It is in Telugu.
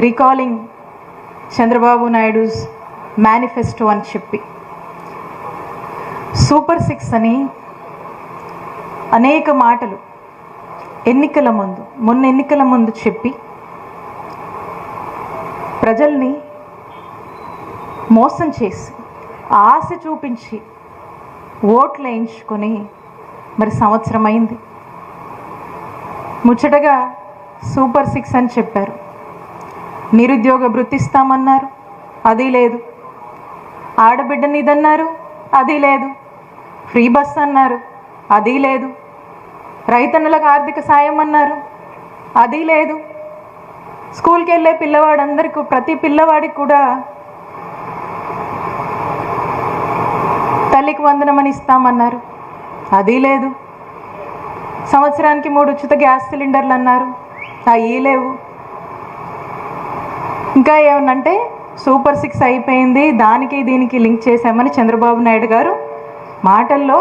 రికాలింగ్ చంద్రబాబు నాయుడుస్ మేనిఫెస్టో అని చెప్పి. సూపర్ సిక్స్ అని అనేక మాటలు ఎన్నికల ముందు మొన్న ఎన్నికల ముందు చెప్పి ప్రజల్ని మోసం చేసి ఆశ చూపించి ఓట్లు వేయించుకొని మరి సంవత్సరం అయింది. ముచ్చటగా సూపర్ సిక్స్ అని చెప్పారు. నిరుద్యోగ వృత్తిస్తామన్నారు. అది లేదు. ఆడబిడ్డని ఇదన్నారు అది లేదు. ఫ్రీ బస్ అన్నారు. అది లేదు. రైతన్నులకు ఆర్థిక సాయం అన్నారు. అది లేదు. స్కూల్కి వెళ్ళే పిల్లవాడందరికీ ప్రతి పిల్లవాడికి కూడా తల్లికి వందనమని ఇస్తామన్నారు. అది లేదు. సంవత్సరానికి మూడు ఉచిత గ్యాస్ సిలిండర్లు అన్నారు. అయ్యి లేవు. ఇంకా ఏమనంటే సూపర్ సిక్స్ అయిపోయింది. దానికి దీనికి లింక్ చేశామని చంద్రబాబు నాయుడు గారు మాటల్లో